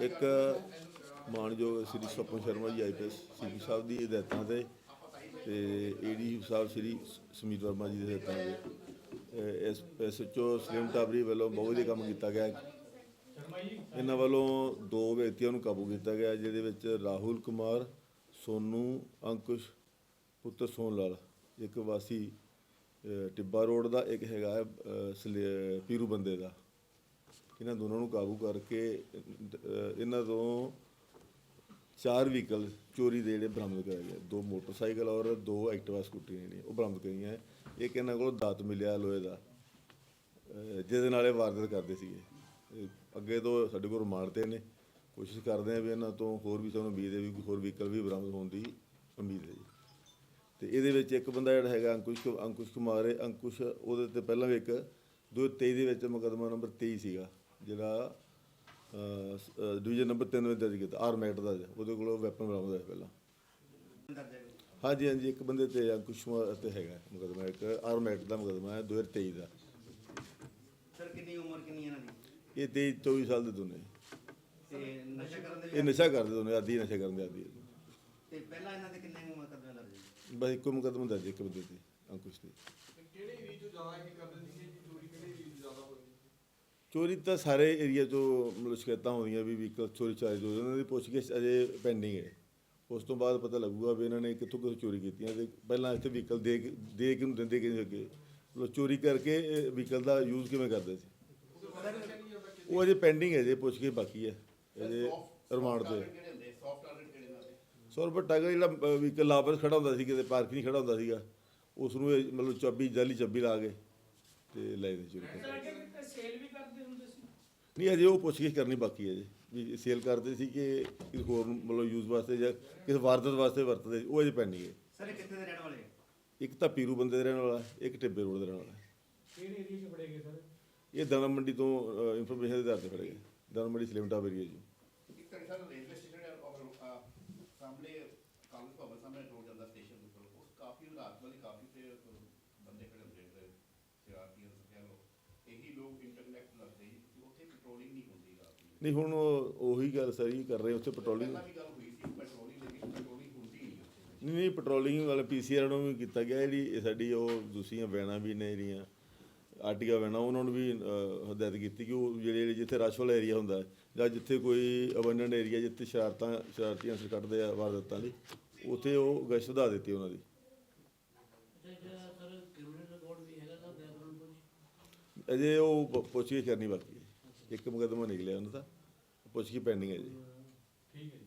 ਇੱਕ ਮਾਨਯੋਗ ਸ੍ਰੀ Swapan Sharma ji IPS CP ਸਾਹਿਬ ਦੀ ਹਦਾਇਤਾਂ ਤੇ ਤੇ ਏਡੀ ਸਾਹਿਬ ਸ੍ਰੀ ਸਮੀਤ ਵਰਮਾ ਜੀ ਦੇ ਹਦਾਇਤਾਂ ਤੇ। ਐਸ ਐਸਐਚਓ ਸਲੀਮ ਟਾਬਰੀ ਵੱਲੋਂ ਬਹੁਤ ਵਧੀਆ ਕੰਮ ਕੀਤਾ ਗਿਆ। ਇਹਨਾਂ ਵੱਲੋਂ ਦੋ ਵਿਅਕਤੀਆਂ ਨੂੰ ਕਾਬੂ ਕੀਤਾ ਗਿਆ, ਜਿਹਦੇ ਵਿੱਚ ਰਾਹੁਲ ਕੁਮਾਰ, ਸੋਨੂ, ਅੰਕੁਸ਼, ਪੁੱਤਰ ਸੋਨ ਲਾਲ ਇੱਕ ਵਾਸੀ ਟਿੱਬਾ ਰੋਡ ਦਾ, ਇੱਕ ਹੈਗਾ ਸਲੇ- ਪੀਰੂ ਬੰਦੇ ਦਾ। ਇਹਨਾਂ ਦੋਨਾਂ ਨੂੰ ਕਾਬੂ ਕਰਕੇ ਇਹਨਾਂ ਤੋਂ ਚਾਰ ਵਹੀਕਲ ਚੋਰੀ ਦੇ ਜਿਹੜੇ ਬਰਾਮਦ ਕਰਾਏ ਗਏ। ਦੋ ਮੋਟਰਸਾਈਕਲ ਔਰ ਦੋ ਐਕਟਿਵਾ ਸਕੂਟਰੀਆਂ ਨੇ ਉਹ ਬਰਾਮਦ ਕਰੀਆਂ। ਇੱਕ ਇਹਨਾਂ ਕੋਲ ਦਾਤ ਮਿਲਿਆ ਲੋਹੇ ਦਾ ਜਿਹਦੇ ਨਾਲ ਇਹ ਵਾਰਦਾਤ ਕਰਦੇ ਸੀਗੇ। ਅੱਗੇ ਤੋਂ ਸਾਡੇ ਕੋਲ ਰਿਮਾਂਡ ਤੇ ਨੇ। ਕੋਸ਼ਿਸ਼ ਕਰਦੇ ਆ ਵੀ ਇਹਨਾਂ ਤੋਂ ਹੋਰ ਵੀ ਸਾਨੂੰ ਉਮੀਦ ਹੈ ਵੀ ਹੋਰ ਵਹੀਕਲ ਵੀ ਬਰਾਮਦ ਹੋਣ ਦੀ ਉਮੀਦ ਹੈ ਜੀ। ਤੇ ਇਹਦੇ ਵਿੱਚ ਇੱਕ ਬੰਦਾ ਜਿਹੜਾ ਹੈਗਾ ਅੰਕੁਸ਼ ਕੁ- ਅੰਕੁਸ਼ ਕੁਮਾਰ ਹੈ। ਅੰਕੁਸ਼ ਉਹਦੇ ਤੇ ਪਹਿਲਾਂ ਵੀ ਇੱਕ 2023 ਦੇ ਵਿੱਚ ਮੁਕੱਦਮਾ ਨੰਬਰ 23 ਸੀਗਾ। ਜਿਹੜਾ ਡਿਵੀਜ਼ਨ ਨੰਬਰ 3 ਵਿੱਚ ਦਰਜ ਕੀਤਾ ਆਰਮੈਟ ਦਾ। ਉਹਦੇ ਕੋਲੋਂ ਵੈਪਨ ਬਰਾਮਦ ਹੋਇਆ ਪਹਿਲਾਂ। ਹਾਂਜੀ ਹਾਂਜੀ ਇੱਕ ਬੰਦੇ ਤੇ ਅੰਕੁਸ਼ ਕੁਮਾਰ ਤੇ ਹੈਗਾ ਮੁਕੱਦਮਾ ਇੱਕ ਆਰਮੈਟ ਦਾ ਮੁਕੱਦਮਾ ਹੈ 2023 ਦਾ। ਸਰ ਕਿੰਨੀ ਉਮਰ ਕਿੰਨੀ ਇਹਨਾਂ ਦੀ? ਇਹ 23 24 ਸਾਲ ਦੇ ਦੋਨੇ। ਤੇ ਨਸ਼ਾ ਕਰਨ ਦੇ ਇਹ ਨਸ਼ਾ ਕਰਦੇ ਦੋਨੇ ਆਦੀ ਨਸ਼ਾ ਕਰਨ ਦੇ ਆਦੀ ਤੇ ਪਹਿਲਾਂ ਇਹਨਾਂ ਦੇ ਕਿੰਨੇ ਮੁਕੱਦਮੇ ਦਰਜ ਬਸ ਇੱਕੋ ਮੁਕੱਦਮਾ ਦਰਜ ਇੱਕ ਬੰਦੇ ਤੇ ਅੰਕੁਸ਼ ਤੇ ਕਿਹੜੇ ਏਰੀਆ ਚੋਂ ਜ਼ਿਆਦਾ ਇਹ ਕਰਦੇ ਸੀਗੇ ਜੀ ਚੋਰੀ ਕਿਹੜੇ ਏਰੀਆ 'ਚ ਜ਼ਿਆਦਾ ਹੋਈ ਚੋਰੀ ਤਾਂ ਸਾਰੇ ਏਰੀਆ ਤੋਂ ਮਤਲਬ ਸ਼ਿਕਾਇਤਾਂ ਹੁੰਦੀਆਂ ਵੀ ਵਹੀਕਲ ਚੋਰੀ ਚਾਰੇ ਤੋਂ ਉਹਨਾਂ ਦੀ ਪੁੱਛਗਿੱਛ ਅਜੇ ਪੈਂਡਿੰਗ ਹੈ। ਉਸ ਤੋਂ ਬਾਅਦ ਪਤਾ ਲੱਗੂਗਾ ਵੀ ਇਹਨਾਂ ਨੇ ਕਿੱਥੋਂ ਕਿੱਥੋਂ ਚੋਰੀ ਕੀਤੀਆਂ ਤੇ ਪਹਿਲਾਂ ਇੱਥੇ ਵਹੀਕਲ ਦੇ ਕੇ ਦੇ ਕੇ ਨੂੰ ਦਿੰਦੇ ਕਿ ਅੱਗੇ। ਮਤਲਬ ਚੋਰੀ ਕਰਕੇ ਵਹੀਕਲ ਦਾ ਯੂਜ਼ ਕਿਵੇਂ ਕਰਦੇ ਸੀ? ਉਹ ਅਜੇ ਪੈਂਡਿੰਗ ਹੈ ਜੇ ਪੁੱਛ ਕੇ ਬਾਕੀ ਹੈ। ਅਜੇ ਰਿਮਾਂਡ ਤੇ ਸੌ ਰੁਪਏ ਟਾਈਗਰ ਜਿਹੜਾ ਵਹੀਕਲ ਲਾਪਰ ਖੜਾ ਹੁੰਦਾ ਸੀ ਕਿਤੇ ਪਾਰਕ ਨਹੀਂ ਖੜਾ ਹੁੰਦਾ ਸੀਗਾ ਉਸ ਨੂੰ ਇਹ ਮਤਲਬ ਚਾਬੀ ਜਾਲੀ ਚਾਬੀ ਲਾ ਕੇ ਤੇ ਲੈ ਦੇ ਚੋਰੀ ਕਿਤੇ ਸੇਲ ਵੀ ਕਰਦੇ ਹੁੰਦੇ ਸੀ? ਨਹੀਂ ਅਜੇ ਉਹ ਪੁੱਛਗਿੱਛ ਕਰਨੀ ਬਾਕੀ ਹੈ ਜੀ ਵੀ ਸੇਲ ਕਰਦੇ ਸੀ ਕਿ ਕਿਸੇ ਹੋਰ ਨੂੰ ਮਤਲਬ ਯੂਜ਼ ਵਾਸਤੇ ਜਾਂ ਕਿਸੇ ਵਾਰਦਾਤ ਵਾਸਤੇ ਵਰਤਦੇ ਸੀ, ਉਹ ਅਜੇ ਪੈਂਡਿੰਗ ਹੈ। ਸਰ ਇਹ ਕਿੱਥੇ ਦੇ ਰਹਿਣ ਵਾਲੇ ਆ? ਇੱਕ ਤਾਂ ਪੀਰੂ ਬੰਦੇ ਦੇ ਰਹਿਣ ਵਾਲਾ ਇੱਕ ਟਿੱਬੇ ਰੋਡ ਦੇ ਰਹਿਣ ਵਾਲਾ। ਕਿਹੜੇ ਏਰੀਆ 'ਚ ਫੜੇ ਗਏ ਸਰ? ਇਹ ਦਾਣਾ ਮੰਡੀ ਤੋਂ ਇਨਫੋਰਮੇਸ਼ਨ ਦੇ ਆਧਾਰ ਤੇ ਫੜੇ ਗਏ। ਦਾਣਾ ਮੰਡੀ ਸਲਿਮਟਾ ਏਰੀਆ ਜੀ ਇੱਕ ਤਾਂ ਸਰ ਰੇਲਵੇ ਸਟੇਸ਼ਨ ਹੈ ਔਰ ਅਹ, ਸਾਹਮਣੇ ਕਾਂਗਰਸ ਭਵਨ ਸਾਹਮਣੇ ਰੋਡ ਜਾਂਦਾ ਸਟੇਸ਼ਨ ਦੇ ਉੱਪਰ। ਉਸ ਕਾਫੀ ਰਾਤ ਵਾਲੀ ਕਾਫੀ ਤੇ ਅਹ, ਬੰਦੇ ਖੜੇ ਹੁੰਦੇ ਨੇ ਸ਼ਰਾਰਤੀ ਕਹਿ ਲੋ ਇਹੀ ਲੋਕ ਇੰਟਰਨੈਟ ਉੱਥੇ ਪੈਟਰੋਲਿੰਗ ਨਹੀਂ ਹੁੰਦੀ ਰਾਤ ਨੂੰ। ਨਹੀਂ ਹੁਣ ਉਹ- ਉਹੀ ਗੱਲ ਸਹੀ ਕਰ ਰਹੇ ਉੱਥੇ ਪੈਟਰੋਲਿੰਗ ਪਹਿਲਾਂ ਵੀ ਗੱਲ ਹੋਈ ਸੀ ਪੈਟਰੋਲਿੰਗ ਲੇਕਿਨ ਪੈਟਰੋਲਿੰਗ ਹੁੰਦੀ ਨਹੀਂ ਉੱਥੇ। ਨਹੀਂ ਨਹੀਂ ਪੈਟਰੋਲਿੰਗ ਵਾਲੇ ਪੀਸੀਆਰ ਨੂੰ ਵੀ ਕੀਤਾ ਗਿਆ ਜਿਹੜੀ ਇਹ ਸਾਡੀ ਉਹ ਦੂਸਰੀਆਂ ਵੈਨਾਂ ਵੀ ਨੇ ਜਿਹੜੀਆਂ ਆਰਟੀਆ ਵੈਨਾਂ ਉਹਨਾਂ ਨੂੰ ਵੀ ਅਹ, ਹਦਾਇਤ ਕੀਤੀ ਕਿ ਉਹ ਜਿਹੜੇ ਜਿੱਥੇ ਰਸ਼ ਵਾਲਾ ਏਰੀਆ ਹੁੰਦਾ ਹੈ, ਜਾਂ ਜਿੱਥੇ ਕੋਈ ਅਬੰਡੈਂਟ ਏਰੀਆ ਜਿੱਥੇ ਸ਼ਰਾਰਤਾਂ ਸ਼ਰਾਰਤੀਆਂ ਅਸਰ ਕੱਢਦੇ ਆ ਵਾਰਦਾਤਾਂ ਲਈ ਉੱਥੇ ਉਹ ਗਸ਼ਤ ਵਧਾ ਦਿੱਤੀ ਉਹਨਾਂ ਦੀ। ਅੱਛਾ ਜਿਹੜਾ ਸਰ ਕ੍ਰਿਮੀਨਲ ਅਜੇ ਉਹ ਪੁੱਛੀ ਕਰਨੀ ਬਾਕੀ ਇੱਕ ਮੁਕਦਮਾ ਨਿਕਲਿਆ ਉਹਨਾਂ ਦਾ ਪੁੱਛੀ ਪੈਂਡਿੰਗ ਹੈ ਜੀ। ਠੀਕ ਹੈ